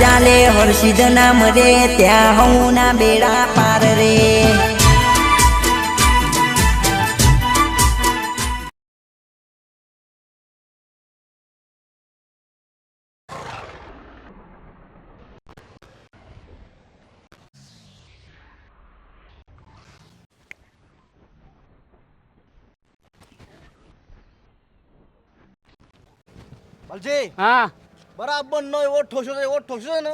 ચાલે હર્ષિદ નામ રે ત્યાં હું ના બેડા પાર રે. બલજી. હા. બરાબર નો એવો ઠોસો છે એવો ઠોસો છે ને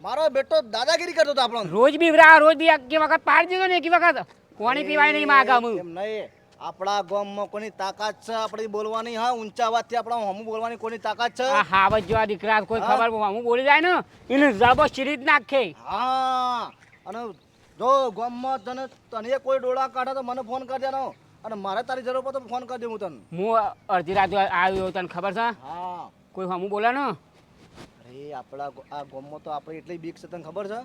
મારો બેટો દાદાગીરી કરતો હતો આપણો. રોજ બી વરા રોજ બી એક વખત પાડી દીધો ને એક વખત. કોણી પીવાય નહીં માગા હું. એમ નહીં. આપણા ગામમાં કોની તાકાત છે આપણે બોલવાની હા ઊંચા અવાજથી આપણા હમું બોલવાની કોની તાકાત છે? આ જો આ દીકરા કોઈ ખબર હું બોલી જાય ને એને જબો શરીર નાખે. હા. અને જો ગામમાં તને તને કોઈ ડોળા કાઢે તો મને ફોન કરી દેનો અને મારે તારી જરૂર પડે તો ફોન કરી હું તને. હું અડધી રાત આવ્યો તને ખબર છે? હા. કોઈ હમું બોલે ને? અરે આપણા આ ગામમાં તો આપણે એટલી બીક છે તને ખબર છે?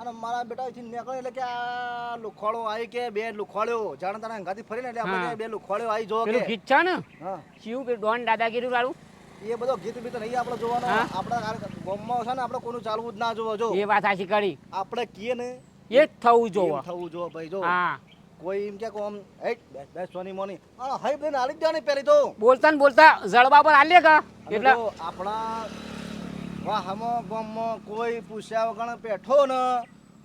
અને મારા બેટા અહીંથી નીકળે એટલે કે આ લુખોળો આવી કે બે લુખોળ્યો જાણે તારા અંગાથી ફરીને એટલે આપણે બે લુખોળ્યો આવી જો કે. ગીત છે ને? હા. શિવ કે ડોન દાદાગીરી વાળું એ બધો ગીત બીત નહીં આપણે જોવાનો. આપણા ગામમાં છે ને આપણે કોનું ચાલવું જ ના જોવો જો. એ વાત સાચી કરી. આપણે કીએ ને એ જ થવું જોવો. થવું જોવો ભાઈ જો. હા. કોઈ એમ કે આમ એ બેસ બેસ સોની મોની. આ હઈ બેન આલી જાને દેવાની તો. બોલતા ને બોલતા જળબા પર આલે કા એટલે આપણા વાહમાં ગામમાં કોઈ પૂછ્યા વગર બેઠો ને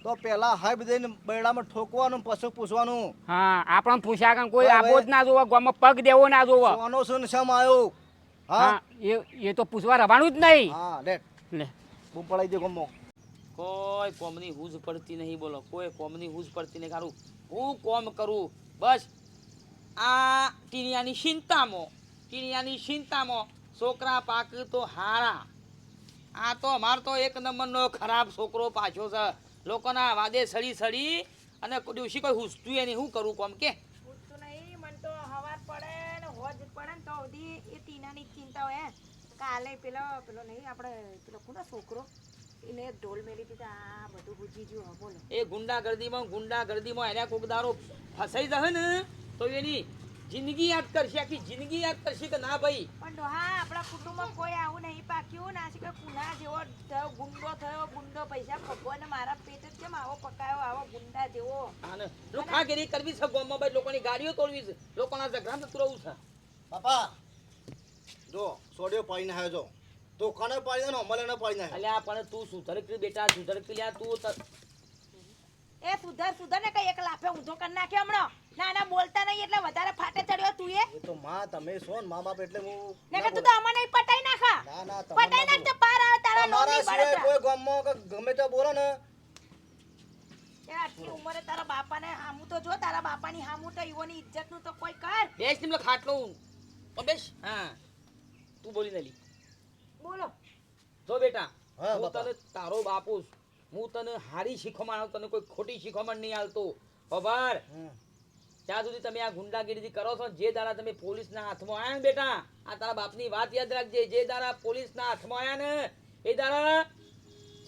તો પેલા હાઈબ દઈને બૈડામાં ઠોકવાનું પછી પૂછવાનું. હા આપણને પૂછ્યા કે કોઈ આબો જ ના જોવો ગામમાં પગ દેવો ના જોવો. સોનો સુન સમ આવ્યો. હા. હા એ એ તો પૂછવા રવાનું જ નહીં. હા લે. લે. બૂમ પડાઈ દે ગમો કોઈ કોમની હૂજ પડતી નહીં બોલો. કોઈ કોમની હૂજ પડતી નહીં ખારું હું કોમ કરું? બસ. આ ટીનિયાની ચિંતામાં ટીનિયાની ચિંતામાં છોકરા પાક તો હારા. આ તો અમાર તો એક નંબરનો ખરાબ છોકરો પાછો છે. લોકોના વાદે સડી સડી અને દિવસી કોઈ હુસતું નહીં. શું કરું કોમ કે? એ ચિંતા હોય. કાલે પેલો પેલો નહીં, આપણે, પેલો કોનો છોકરો? એને ઢોલ મેલી દીધા આ બધું બુજી ગયું બોલો. એ ગુંડાગર્દીમાં ગુંડાગર્દીમાં એને કોક દારો ફસાઈ જશે ને તો એની જિંદગી યાદ કરશે આખી જિંદગી યાદ કરશે કે ના ભાઈ? પણ ડોહા આપણા કુટુંબમાં કોઈ આવું નહીં પાક્યું ના છે કે કુના જેવો થયો ગુંડો થયો ગુંડો પૈસા ભગવાન મારા પેટ જ કેમ આવો પકાયો આવો ગુંડા જેવો? આને લુખાગીરી કરવી છે ભાઈ લોકોની ગાડીઓ તોડવી છે લોકોના ઝઘડા થતું રહું છે. બાપા જો સોડિયો પાડીને આવ્યો જો દુકાને ને અમલે ને પાડીને આવ્યો અલ્યા પણ તું સુધર કે બેટા સુધર કે લ્યા તું એ સુધર સુધર ને કઈ એક લાફે ઊંધો કરી નાખ્યો હમણાં. ના ના બોલતા નહીં એટલે વધારે ફાટે ચડ્યો તું એ. તો માં તમે છો ને મા બાપ એટલે હું ને કે તું તો અમને પટાઈ નાખા. ના ના પટાઈ નાખ તો પાર આવે તારા નો નહીં પડે. કોઈ ગામમાં કે ગમે તો બોલો ને. એ આટલી ઉંમરે તારા બાપાને હામું તો જો તારા બાપાની હામું તો ઈવોની ઇજ્જતનું તો કોઈ કર. બેસ નિમલો ખાટલો ઓ બેસ. હા. તું બોલી નલી. બોલો. જો બેટા હું તને તારો બાપુ હું તને હારી શીખવાડ આવું તને કોઈ ખોટી શીખવાડ નહીં આવતો. ખબર ત્યાં સુધી તમે આ ગુંડાગીરી કરો છો જે દાડા તમે પોલીસના હાથમાં આવ્યા ને બેટા આ તારા બાપની વાત યાદ રાખજે. જે દાડા પોલીસના હાથમાં આવ્યા ને એ દાડા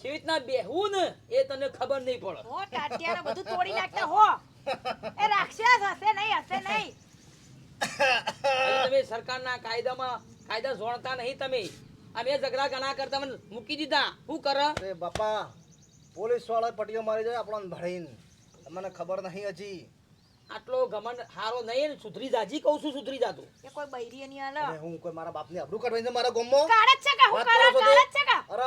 કેવી રીતના બેહવું ને એ તને ખબર નહીં પડે. હો ટાટિયાને બધું તોડી નાખતા હો. એ રાક્ષસ હશે નહીં હશે નહીં. તમે સરકારના કાયદામાં કાયદા જોણતા નહીં તમે. અમે ઝઘડા ઘણા કરતા મને મૂકી દીધા. શું કરે? અરે બાપા પોલીસવાળા પટીઓ મારી જાય આપણને ભણીને. તમને ખબર નહીં હજી. આટલો ગમન હારો નહીં ને સુધરી જાજી કહું છું સુધરી જાતું. એ કોઈ બૈરી નહીં અરે હું કોઈ મારા બાપની અબરૂ કાઢવાની છે મારા ગામમાં? કાળ છે કા હું કાળ કરો છો કાળ તે? જ છે કા? અરે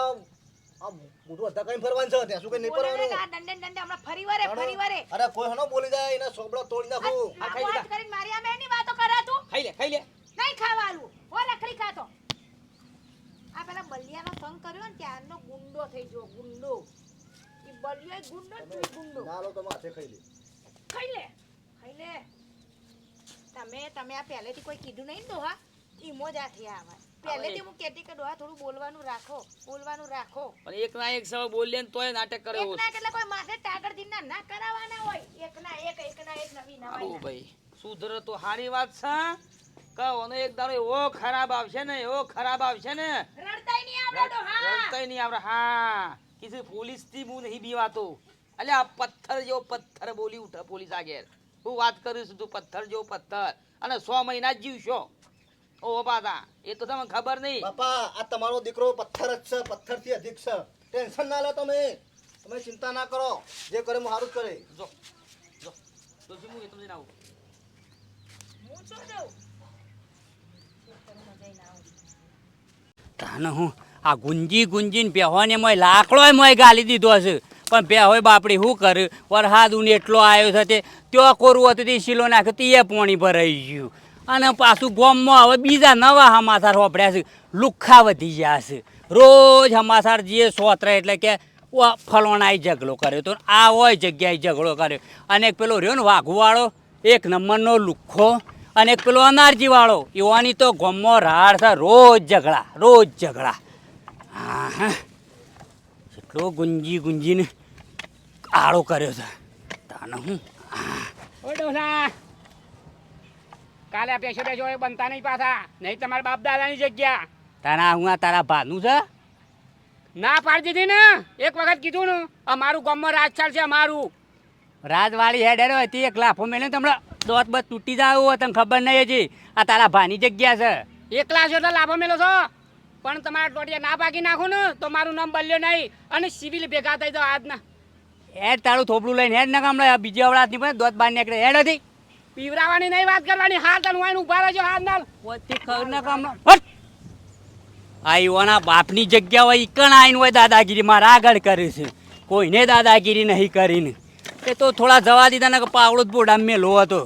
આ મોટું હતા કઈ ફરવાનું છે ત્યાં શું કઈ નહીં બોલે ને ફરવાનું આ દંડે દંડે હમણાં ફરી વરે ફરી વરે. અરે કોઈ હનો બોલી જાય એના સોબડો તોડી નાખું. આ ખાઈ વાત કરીને મારી આ બેની વાતો કરે તું ખાઈ લે ખાઈ લે નહીં ખાવાનું હો રખડી ખાતો આ પેલા બલિયાનો સંગ કર્યો ને ત્યારનો ગુંડો થઈ ગયો ગુંડો. એ બલિયો ગુંડો તું ગુંડો. નાલો તો માથે ખાઈ લે. ખાઈ લે. ખાઈ લે. તમે તમે આ પહેલેથી કોઈ કીધું નહીં ને ડોહા ઈમો જ આ થયા આવા પહેલેથી હું કહેતી કે ડોહા થોડું બોલવાનું રાખો બોલવાનું રાખો. પણ એક ના એક સવા બોલીએ ને તોય નાટક કરે એક ના એટલે કોઈ માથે ટાગર જીના ના કરાવવાના હોય. એકના એક એકના એક નવી ના. નવાઈ ભાઈ. સુધર તો હારી વાત છે કહો એક દાડો એવો ખરાબ આવશે ને એવો ખરાબ આવશે ને. રડતાય નહીં રડતાય નહીં આવડે હા. કીધું પોલીસથી હું નહીં બીવાતો. અલે આ પથ્થર જેવો પથ્થર બોલી ઉઠે પોલીસ આગળ હું વાત કરીશ તું પથ્થર જેવો પથ્થર. અને સો મહિના જ જીવશો. ઓ બાદા એ તો તમને ખબર નહીં. બાપા આ તમારો દીકરો પથ્થર જ છે પથ્થરથી અધિક છે. ટેન્શન ના લો તમે. તમે ચિંતા ના કરો. જે કરે હું સારું કરે. જો જો ડોશી હું એ તમને આવું હું શું જાઉં? તાને હું આ ગુંજી ગુંજીને બેહોને મોય લાકડોય મોય ગાલી દીધો હશે. પણ બેહોય બાપડી શું કર? વરસાદ ઉને એટલો આવ્યો છે તે, ત્યાં કોરું હતું તે શીલો નાખ્યો તે પોણી ભરાઈ ગયું. અને પાછું ગોમમાં હવે બીજા નવા હમાસાર વપડ્યા છે. લુખ્ખા વધી ગયા છે. રોજ હમાસાર જે સોતરે એટલે કે ફલોણાએ ઝઘડો કર્યો તો, આ હોય જગ્યાએ ઝઘડો કર્યો. અને એક પેલો રહ્યો ને વાઘુવાળો, એક નંબરનો લુખ્ખો, અને એક પેલો અનારજીવાળો. એવાની તો ગોમમાં રાડ છે, રોજ ઝઘડા રોજ ઝઘડા. હા હા એટલો ગુંજી ગુંજીને આળો કર્યો છે. તાને હું? ઓ ડોસા કાલે પેશો પેશો એ બનતા નહીં પાછા. નહીં તમારા બાપ દાદાની જગ્યા. તારા હું આ તારા ભાનું છે? ના પાડી દીધી ને. એક વખત કીધું ને અમારું ગામમાં રાજ ચાલશે અમારું. રાજવાળી હેડર હતી એક લાફો મેળ્યો તમને દોત બત તૂટી જાય તને ખબર નહીં હજી. આ તારા ભાની જગ્યા છે. એકલા છો એટલે લાફો મેલો છો? પણ તમારા ટોટિયા ના ભાગી નાખો ને તો મારું નામ બલ્યો નહીં અને સિવિલ ભેગા થઈ જાવ આજના. હેડ તારું થોપડું લઈને હેડ ના કામ બીજી અવળાદની પણ દોત બાર નીકળે. હેડ હતી પીવરાવાની નહીં વાત કરવાની હાર તને વાઈન ઊભા રહેજો હાર નાલ પોતે ખબર ના કામ આ યુવાના બાપની જગ્યા હોય કણ આવીને હોય દાદાગીરી મારા આગળ કરે છે. કોઈને દાદાગીરી નહીં કરીને. એ તો થોડા જવા દીધા ને પાવડો જ બોડા મેલો હતો.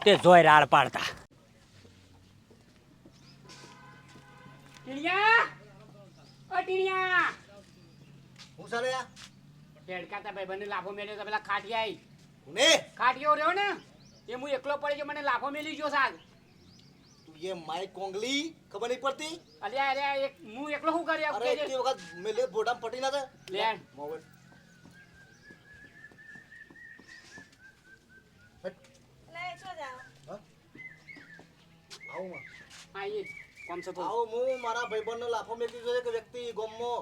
તે જોઈ રાડ પાડતા. ટીણિયા ઓ ટીણિયા હું ચાલે આ? ભાઈ બંને લાફો મેલ્યો તો પેલા ખાટિયા ને ખાટિયો રહ્યો ને એ હું એકલો પડી ગયો મને લાફો મેલી ગયો સાહેબ તું એ માય કોંગલી ખબર નહીં પડતી? અરે અલ્યા એક હું એકલો શું કર્યા? અરે તે વખત મેલે બોટામ પટી ના લે. મોબાઈલ લે શું જાવ આવું માં. કોમ છે તો? આવું હું મારા ભાઈબંધનો લાફો મેકી દીધો કે વ્યક્તિ ગોમમાં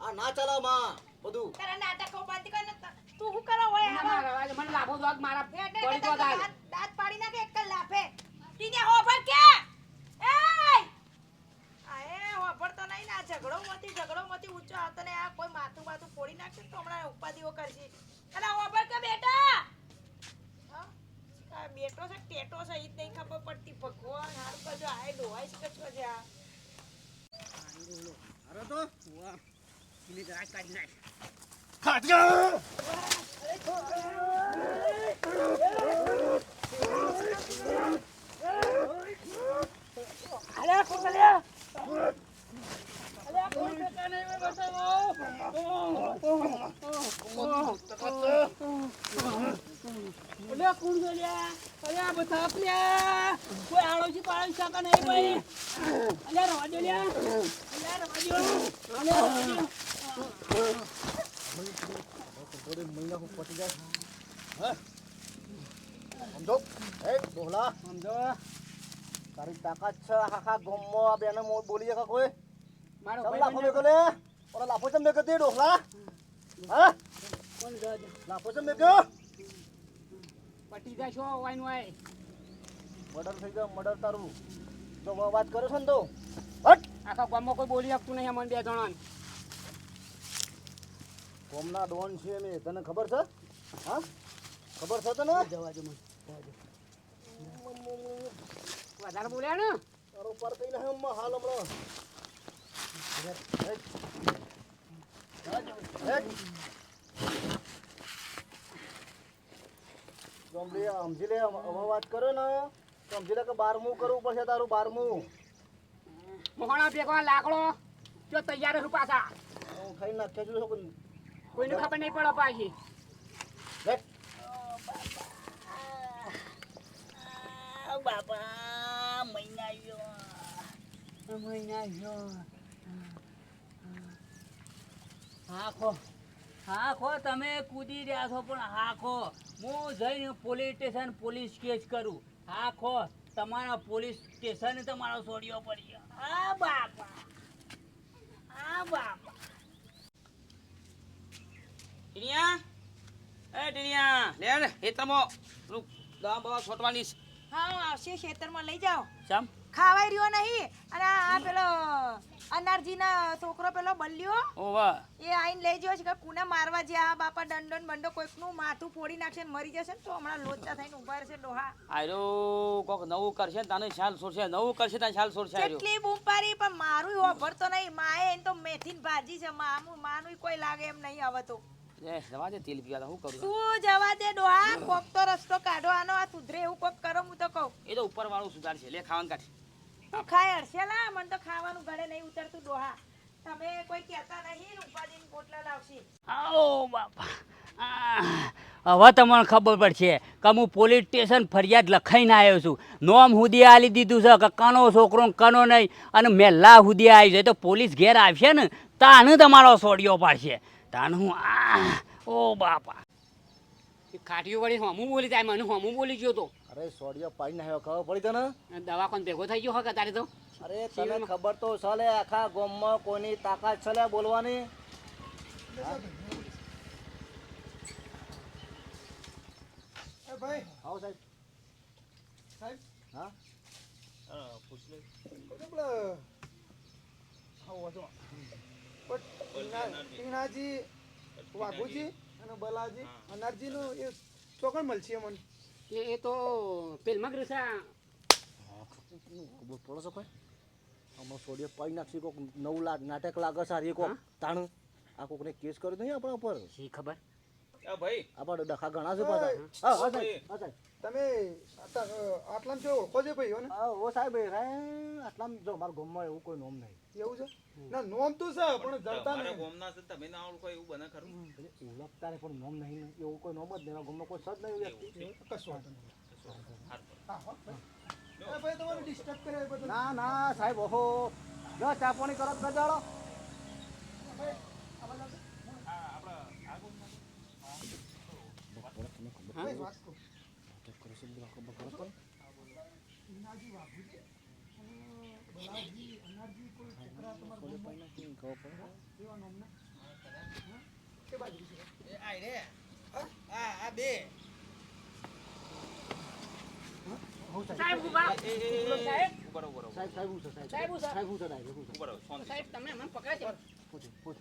આ ના ચાલે માં બધું. તારા નાટકો બંધ કર તું શું કરો હોય ના, મને લાફો દોગ મારા પડી એટલે તો દાંત દાંત પાડી નાખે એક જ લાફે. ટીને હોભળ કે? એય! આ એ હોભળ તો નહીં ના ઝઘડો મતી ઝઘડો મતી ઊંચો હતો ને આ કોઈ માથું માથું ફોડી નાખશે તો હમણાં ઉપાધિઓ કરશે. અલા હોભળ કે બેટા? આ બેટો છે ટેટો છે ઈ જ નહીં ખબર પડતી. ભગવાન હારું કરજો આય ડોહાઈ છે કચરો છે આ. અરે તો. જરા કાઢી નાખ. મહિના પટી જાય હા સમજો એ. ડોહલા સમજો તારી તાકાત છે આખા ગોમમાં આ બેને બોલી શકે કોઈ મારો લાફો મેકો લે. ઓલા લાફો ચમ મેકો તે ડોહલા હા? કોણ જજ? લાફો ચમ મેકો પટી જશો વાઈન વાય. મર્ડર થઈ ગયો મર્ડર તારું. જો વાત કર્યો છે ને તો. હટ! આખા ગામમાં કોઈ બોલી શકતું નહીં અમને બે જણાને. કોમના ડોન છે અમે તને ખબર છે? હા? ખબર છે તને? જવા દો મને વધારે બોલ્યા ને? તારો પર કઈ ના હમ હાલ હમણાં હેટ, હેટ. હેટ. ગમડી આ સમજી લે હવે વાત કર્યો ને. સમજી લે કે બારમું કરવું પડશે તારું બારમું. મોહણા ભેગો લાકડો. જો તૈયાર છું પાછા. હું ખાઈ નાખ્યા છું કોઈને ખબર નહીં પડે પાછી. બાપા મહિના આવ્યો મહિના આવ્યો હાખો. હાખો તમે કૂદી રહ્યા છો પણ હાખો. હું જઈને પોલીસ સ્ટેશન પોલીસ કેસ કરું. હાખો તમારા પોલીસ સ્ટેશન તમારો છોડ્યો પડી આ બાપા. આ બાપા. ટીણિયા. એ ટીણિયા લે લે પેલું દવા બવા છોટવાની હા આવશે ખેતરમાં લઈ જાઓ. ચમ ખાવાય રહ્યો નહીં. અને આ પેલો અનારજીના છોકરો પેલો બલ્યો? ઓવા એ આઈને લઈ ગયો છે કે કુને મારવા જ્યાં બાપા દંડન બંડો કોઈકનું માથું ફોડી નાખશે ને મરી જશે ને તો હમણાં લોચા થઈને ઊભા રહેશે ડોહા. આયરો કોક નવું કરશે ને તને છાલ છોડશે. નવું કરશે તને શાલ સોરશે આયરો. કેટલી બૂમ પાડી પણ મારું વાપરતો નહીં. માએ એને તો મેથીન ભાજી છે. મામું માનું કોઈ લાગે એમ નહીં આવે તો. એ જવા દે તેલ પીવા શું કરું? તું જવા દે ડોહા? કોક તો રસ્તો કાઢો. આનો આ સુધરે એવું કોક કરો હું તો કહું. એ તો ઉપર વાળું સુધાર છે લે ખાવાનું કાઢ. તું ખાય હર્ષેલા મને તો ખાવાનું ગળે નહીં ઉતરતું ડોહા. તમે કોઈ કહેતા નહીં ને ઉપાડીને પોટલા લાવશી. આવો બાપા. હવે તમને ખબર પડશે કે હું પોલીસ સ્ટેશન ફરિયાદ લખાઈને આવ્યો છું. નોમ હુદી આલી દીધું છે કે કનો છોકરો કનો નહીં. અને મેલ્લા હુદી આવી જાય તો પોલીસ ઘેર આવશે ને? તાને તમારો સોડિયો પાડશે. તાને હું, આ, ઓ બાપા. ખાટીઓ વળી હમું બોલી જાય મને હમું બોલી ગયો તો. અરે સોડિયો પાડીને નાખ્યો ખબર પડી તને? દવા કોણ ભેગો થઈ ગયો હકે તારે તો? અરે તને ખબર તો છે લે આખા ગામમાં કોની તાકાત છે લે બોલવાની આવો સાહેબ. સાહેબ? હા? ટીનાજી વાઘુજી? અને બલાજી અનારજીનું એ ચોકણ મળશે મને એ તો પેલમાં ગ્રેસા ખબર પડે છે કોઈ હમણાં સોડિયો પાઈ નાખશે કોક નવ લાગ નાટક લાગે સારી કોક તાણ. આ કોકને કેસ કર્યો નહીં આપણા ઉપર? શી ખબર? આપણા ડખા ઘણા છે પાછા. હા હા સાહેબ હા સાહેબ. તમે આટલામ છો ઓળખો છે ભાઈ ને? હા ઓ સાહેબ રે આટલામ જો મારા ગોમમાં એવું કોઈ નોમ નહીં. એવું છે? ના નોમ તો છે પણ જડતા નહીં. ઓળખતા નહીં પણ નોમ નહીં ને. એવું કોઈ નોમ જ નહીં. ગોમમાં કોઈ સદ નહીં વ્યક્તિ. કશું વાંધો નહીં. ભાઈ. તમારે ડિસ્ટર્બ કરે ના ના સાહેબ ઓહો. જો ચા પાણી કરો ગજાડો. હા આપણે આગળ હા વાત છે? સાહેબ તમે મને પકડ્યા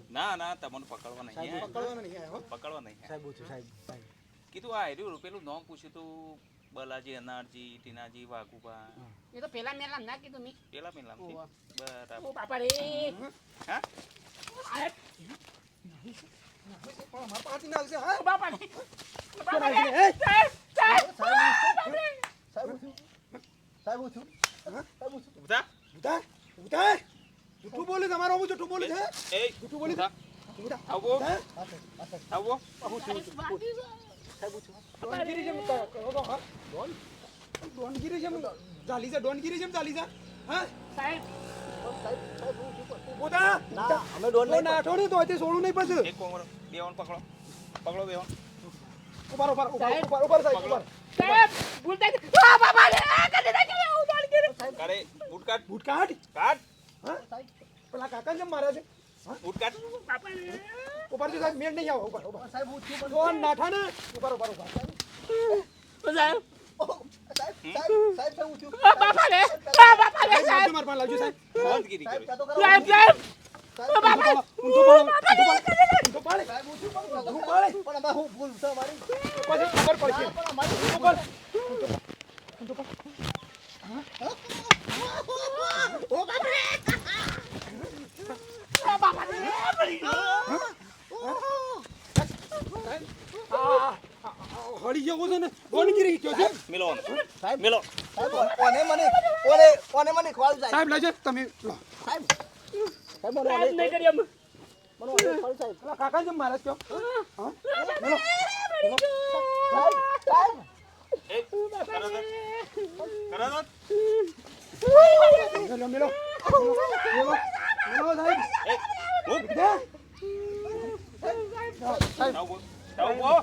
ના ના તમને પકડવા નહીં પકડવા નહીં પકડવા નહીં સાહેબ કીધું આ હેર્યું પેલું નામ પૂછ્યું તું. બલાજી અનારજી ટીનાજી વાઘુબા. એ તો પેલા મેલામ ના કીધું મી. પેલા મેલામ. બરાબર. ઓ બાપા રે. હા. જૂઠું બોલે તમારો હું બોલે છે એ બોલે ઉધા. આવો. આવો. ડોનગીરી જેમ કરો તો, હા? ડોનગીરી જેમ ચાલી છે ડોનગીરી જેમ ચાલી છે. હા? સાહેબ. ના અમે ડોન નહીં ના અઠવાડિયું તો અહીંથી સોળું નહીં પછી. એક કોમર. બેવન પકડો. પકડો બેવન ઉભાર ઉભાર સાહેબ. કદી ના કે ઉડાડ કરે બૂટ કાઢ બૂટ હા? પેલા કાકા જેમ માર્યા છે. કાઢ બાપા રે ઉભાર છે સાહેબ મેળ નહીં આવો ઉપર ઉપર સાહેબ હું છું કોણ નાઠા ને. ઉપર ઉપર ઉપર સાહેબ. સાહેબ સાહેબ સાહેબ સાહેબ હું છું. ઓ બાપા રે બાપા રે લાવજો મારા પાસે લાવજો સાહેબ. બંધગીરી સાહેબ કરો ચા તો કરો. સાહેબ સાહેબ. ઓ બાપા. ઊંધો પાડો ઊંધો પાડે. સાહેબ હું છું પણ હું પાડે. પણ અમારે હું ભૂલ છે મારી. પછી ખબર પડશે પણ અમારી ઊંધો પાડ ઊંધો પાડ આ હળી ગયો છે ને ડોનગીરી ગયો છે મિલો સાહેબ મિલો. કોને મને કોને કોને મને જાય? સાહેબ સાહેબ લાવજો તમે લો. સાહેબ સાહેબ મને નહીં કરી એમ મને ખોલ સાહેબ કાકા જેમ મારે કયો હા. મેલો. સાહેબ સાહેબ મેલો મેલો. મેલો મેલો સાહેબ. સાહેબ સાહેબ સાહેબ.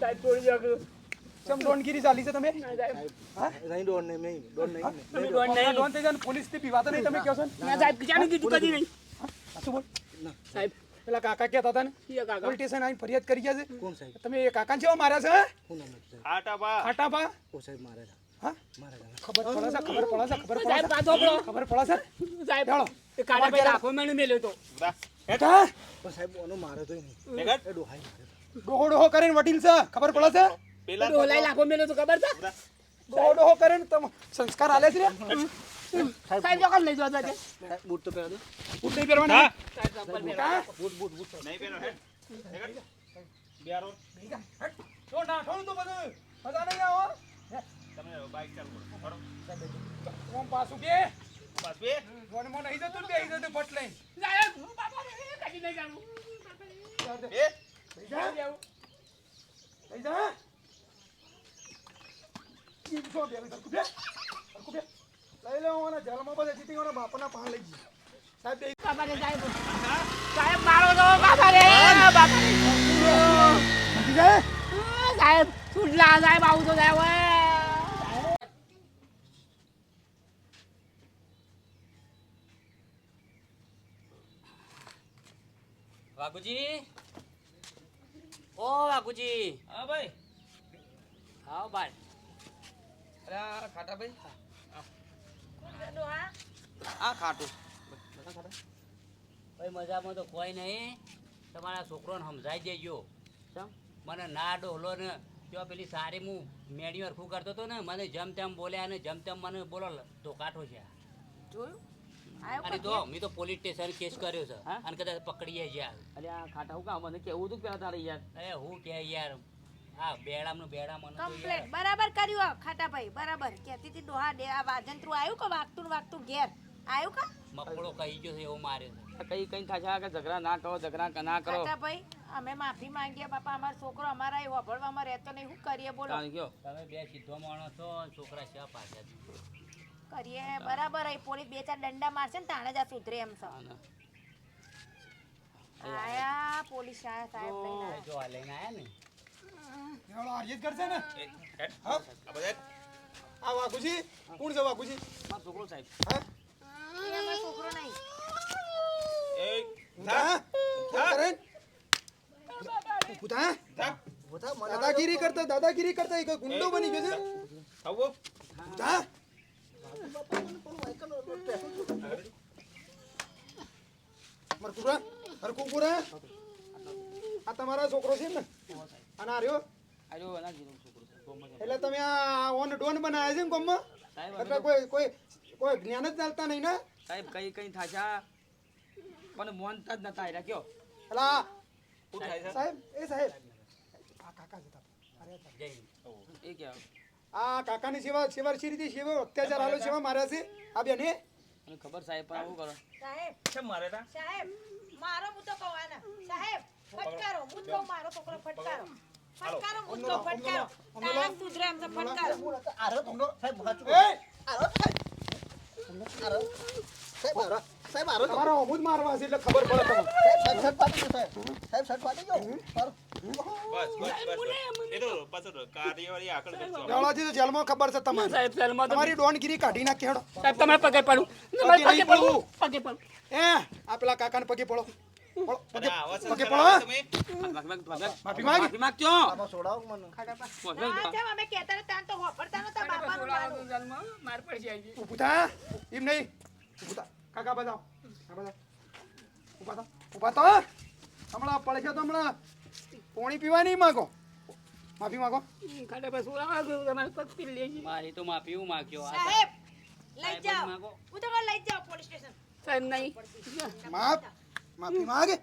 સાહેબ ચમ ડોનગીરી ચાલી છે તમે? નહીં ડોન નહીં નહીં ડોન નહીં. તમે ડોન નહીં. ડોન થઈ જાય ને પોલીસથી પીવાતો નહીં તમે કહો છો ના? સાહેબ જાણી કીધું? કદી નહીં. આ શું બોલ? સાહેબ. પેલા કાકા કહેતા હતા ને પોલીસ સ્ટેશન આવીને ફરિયાદ કરી ગયા છે. કોણ સાહેબ? તમે એ કાકા જેવા માર્યા છે કોણ નામ છે સાહેબ. આટા બા ઓ સાહેબ મારે છે. હા? ખબર પડે છે ખબર પડે છે ખબર પડે સાહેબ પાછો આપણો ખબર પડે છે સાહેબ ચાલો. એ કાળા ભાઈ લાખો મને મેલ્યો તો. હેઠા પણ સાહેબ ઓનો મારે તો નહીં. ડોહાઈ મારે ડોહો ડોહો કરીને વટીલ છે ખબર પડે છે? પેલા ડોલાઈ લાખો મેલ્યો તો ખબર છે? ડોહો ડોહો કરીને તમે સંસ્કાર આલે છે રે. સાહેબ ચોક્કસ લઈ જવા દે સાહેબ બૂટ તો પહેરા દો. બૂટ નહીં પહેરવાના? સાહેબ ચપ્પલ પહેરો. હા? બૂટ બૂટ બૂટ નહીં પેલો હેડ. મેઘાટ, બિહારો તો નાઠોણું તો બધું. મજા નહીં આવો તમે બાઈક ચાલુ કરો. ઓમ પાછું બે બસ બે. વનમાં નહીં જતું ને બે જતું ફટ લઈને. સાહેબ બાપા રે, કદી નહીં જાણું. બે. લઈ જા. લઈ જા. જો બે સરખું બે સરખું બે લઈ લે ઓના જેલમાં બધે જીતી ઓના બાપાના પાણ લઈ જી સાહેબ બે બાપા રે, સાહેબ સાહેબ મારો તો બાપા રે બાપા સાહેબ સુટલા સાહેબ આવું તો સાહેબ વાઘુજી? ઓ વાઘુજી. હા ભાઈ. હા અરે આ ખાટા ભાઈ? આ ખાટું. ભાઈ મજામાં તો કોઈ નહીં. તમારા છોકરોને સમજાઈ દેજો. મને ના ડોલો ને જો પેલી સારી હું મેડી હરખું કરતો હતો ને મને જમ તેમ બોલ્યા અને જમ તેમ મને બોલો તો કાઠો છે જોયું? અને તો મેં તો પોલીસ સ્ટેશન કેસ કર્યો છે. હા? અને કદાચ પકડીએ યાર. અરે આ ખાટા હું કામ? મને કેવું હતું પેલા તારે યાર? અરે હું કે યાર આ બેડામનું બેડા કમ્પ્લેટ બરાબર કર્યું આ ખાટાભાઈ બરાબર. કહેતી હતી ડોહા ડે આ વાજંત્રુ આવ્યું કે વાગતું વાગતું ઘેર? આવ્યું કા? મકડો કહી ગયો છે એવો માર્યો છે. કઈ કઈ થાશે કે ઝઘડા ના કરો ઝઘડા ના કરો. ખાટાભાઈ અમે માફી માંગીએ બાપા અમારો છોકરો અમારા એવો વભળવામાં રહેતો નહીં. શું કરીએ બોલો? તમે બે સીધો માણસ છો છોકરા છે પાછા. કરીએ બરાબર એ પોલીસ બે ચાર દંડા મારશે ને તાણે જ આ સુધરે એમ છે. આયા પોલીસ આયા સાહેબ લઈને આયા. જો આ લઈને આયા ને. એવાળો આર્ય જ કરશે ને. હા? આ બધા. આ વાઘુજી? કોણ છે વાઘુજી? મારો છોકરો સાહેબ. હા? છોકરો નહીં એ, દાદાગીરી કરતા દાદાગીરી કરતા એક ગુંડો બની ગયો છે આવો. ઉભું મરકુરા હરકુ આ તમારા છોકરો છે ને? અને આ રહ્યો એટલે તમે આ ઓન ડોન બનાવ્યા છે ને ગામમાં? એટલે કોઈ કોઈ કોઈ જ્ઞાન જ ચાલતા નહીં ને? સાહેબ કઈ કઈ થાય પણ મોનતા જ નતા આવ્યા કયો? એટલે સાહેબ એ સાહેબ. આ કાકા છે તારા. અરે. એ કેવા આ કાકાની સેવા સેવા છે રીતે સેવા? અત્યાચાર હાલો સેવા માર્યા છે? આ બેને? મને ખબર સાહેબ પણ આવું કરો. સાહેબ. કેમ મારે તા? સાહેબ મારો મુદ્દો તો કહું સાહેબ ફટકારો મુદ્દો મારો છોકરો ફટકારો. ફટકારો હું ફટકારો. તારા સુધરે એમ છે ફટકારો. આરો તમને સાહેબ સાચું એ! આરો આરો સાહેબ આરો સાહેબ આરો તમારો અમુદ મારવા છે એટલે ખબર પડે તમને. સાહેબ સાહેબ સાહેબ ગયો સાહેબ. સાહેબ સાહેબ ગયો. બસ બસ બસ એ તો પાછળ કાર્યવાહી આગળ કરજો જવાથી તો જેલમાં ખબર છે તમારે સાહેબ જેલમાં તમારી ડોનગીરી કાઢી નાખી હેડો. સાહેબ તમે પગે પડું. તમારે પગે પગે પડું. પગે પડું. એ આ પેલા કાકાને પગે પડો. માંગ, માંગ. માંગ. માંગ માંગ. પાણી પીવા નહીં માંગો. માફી માંગો. ખાડા પર સુરાવા ગયું તમારે પગ પી લેજે મારી તો માફી હું માગ્યો. આ સાહેબ લઈ જાઓ. માગો. હું તો લઈ જાઓ પોલીસ સ્ટેશન. સાહેબ નહીં. માફ. માફી માંગે.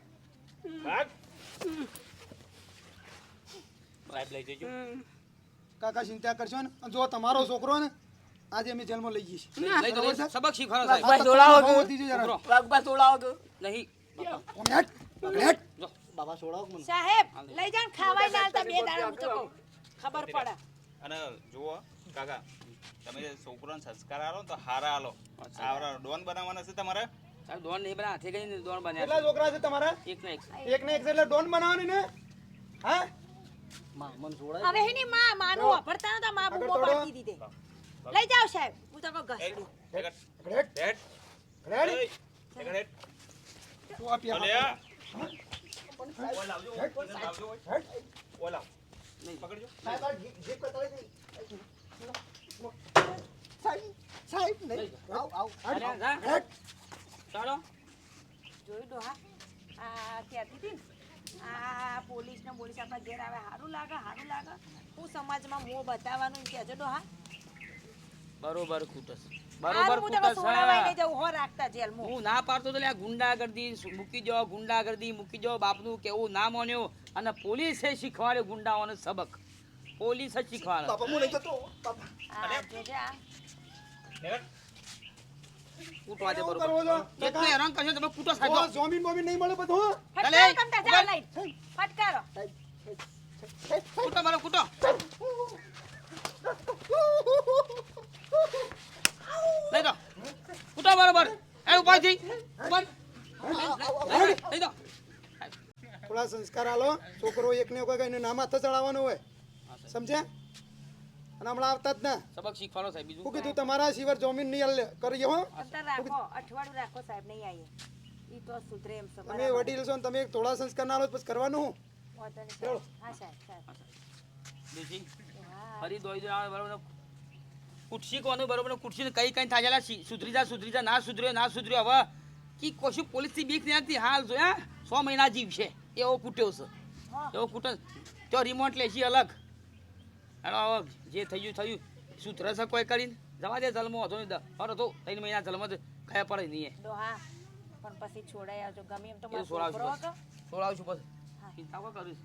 ભાગ. સાહેબ લઈ જજો. કાકા ચિંતા કરશો ને. જો તમારો છોકરો ને આજે અમે જેલમાં લઈ જઈશ. તો સબક શીખવાડો સાહેબ. બસ દોડાવો કે? જાય જરા. બસ દોડાવો કે નહીં? ઓમે હેટ, હેટ. બાબા છોડાવો મને? સાહેબ લઈ જાન ખાવાય ના આલતા બે દાડા હું તો કહું. ખબર પડે. અને જુઓ કાકા તમે છોકરાને સંસ્કાર આલો તો હારા આલો. આવરા ડોન બનાવવાના છે તમારે? સાહેબ દોણ નહીં બના હાથે ગઈને ડોન બન્યા કેટલા છોકરા છે તમારા. એક ને એક એક ને એક એટલે ડોન બનાવવાની ને? હા? માં મન જોડાય. હવે એની માં માનું વાપરતા નતા માં બૂમો પાડી દીધી લઈ જાવ સાહેબ હું તો એ, ગ્રેટ ગ્રેટ ગ્રેટ હેડ. તું આ પ્યા. અલે આ. ઓય લાવજો. ઓય. લાવ. પકડજો. સાહેબ આ જીપ કરતા હોય ને. સાહેબ નહીં. આવ આવ. ચાલો. જોયું ડોહા આ કહેતી હતી ને? આ પોલીસ ને પોલીસ આપણા ઘેર આવે. સારું લાગે સારું લાગે. હું સમાજમાં મોં બતાવવાનું કહેજો હા. બરોબર ખૂટસ બરોબર ખૂટસ હા. હો રાખતા જેલમાં હું ના પાડતો તો આ ગુંડાગર્દી મૂકી જાઓ ગુંડાગર્દી મૂકી જો બાપનું કેવું ના માન્યો અને પોલીસે શીખવાડ્યો ગુંડાઓને સબક. પોલીસ જ શીખવાડે બાપા હું નહીં જતો. બાપા આ જોજે આ કૂટવા દે બરોબર? જેટલું હેરાન કરશો તમે કૂટો ઓ, સાચો જોમીન નહીં મળે બધું ફટકારો કમતા જા લઈ. ફટકારો. કૂટો મારો કૂટો લઈ દો. કૂટો બરોબર. એ ઉપાયથી ઉપર લઈ દો. થોડા સંસ્કાર આલો. છોકરો એકને કોઈ કઈને નામ હાથે ચડાવવાનું હોય. સમજ્યા? અને હમણાં આવતા જ ને. સબક શીખવાડો સાહેબ બીજું હું કીધું તમારા શિવર જમીન નહીં કરીએ હો. રાખો અઠવાડિયું રાખો સાહેબ નહીં આવીએ. ઈ તો સુધરે એમ છે તમે વડીલ છો ને તમે થોડા સંસ્કાર ના લો પછી કરવાનું હું. હા સાહેબ સાહેબ. ફરી દોઈ દો બરાબર કુટસી કોનું બરોબર કુટસી કઈ કઈ થાય સુધરી જા સુધરી જા ના સુધર્યો ના સુધર્યો. હવે કી કશું પોલીસથી બીક નહીં લાગતી હાલ જોયા સો મહિના જીવ છે એવો કૂટ્યો છે. એવો કૂટે તો રિમોટ લેશી અલગ. હવે જે થયું. થયું સુધરે છે કોઈ કરીને? જવા દે જલમો હતો નહીં. અરે તો. ત્રણ મહિના જલમ જ ગયા પડે નહીં તો હા. પણ પછી છોડાઈ આવજો. ગમે એમ તો મારો છોકરો. હતો સોળાવશું બસ. ચિંતા કો કરીશ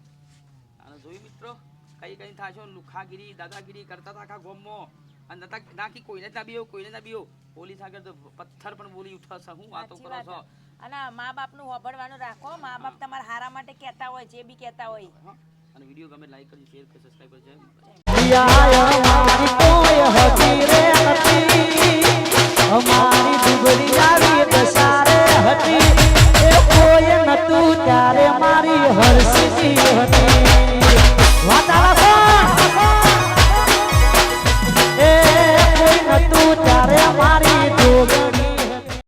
અને જોયું મિત્રો કઈ કઈ થાશો. લુખાગીરી દાદાગીરી કરતા આખા ગોમમાં. અને નતા નાખી કોઈને ના બીઓ કોઈને ના બીઓ પોલીસ આગળ તો પથ્થર પણ બોલી ઉઠાશે. હું વાતો કરો છો? અને મા બાપનું હોભળવાનું રાખો. મા બાપ તમારા હારા માટે કહેતા હોય જે બી કહેતા હોય. અને વીડિયો ગમે લાઈક કરજો શેર કરજો સબસ્ક્રાઈબ કરજો. અમારી